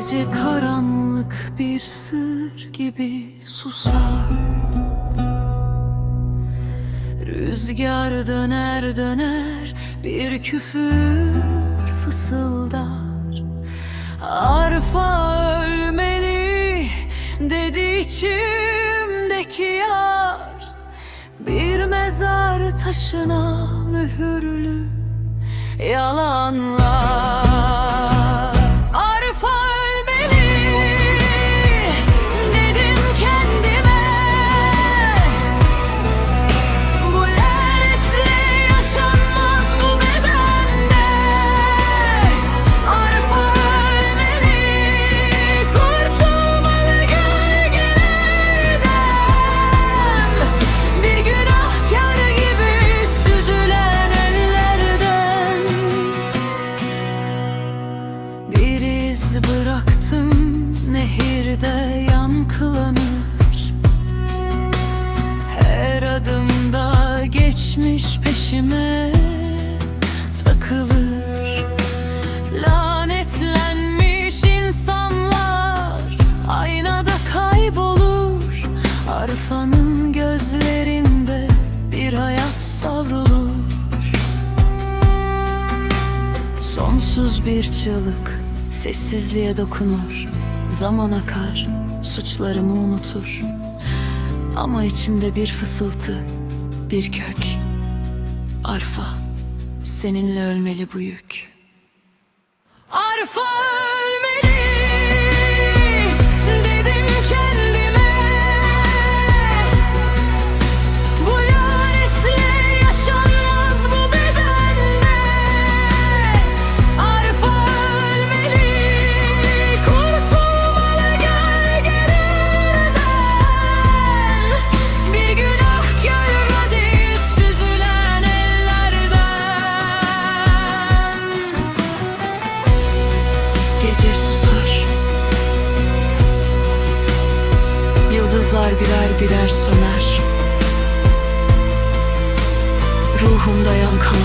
Gece karanlık bir sır gibi susar. Rüzgar döner döner bir küfür fısıldar. Arfa ölmeli dedi içimdeki yar. Bir mezar taşına mühürlü yalanlar nehirde yankılanır. Her adımda geçmiş peşime takılır. Lanetlenmiş insanlar aynada kaybolur. Arfanın gözlerinde bir hayat savrulur. Sonsuz bir çığlık sessizliğe dokunur Zaman akar, suçlarımı unutur. Ama içimde bir fısıltı, bir kök. Arfa, seninle ölmeli bu yük. Arfa ölmeli Yıldızlar birer birer söner Ruhumda yankılanır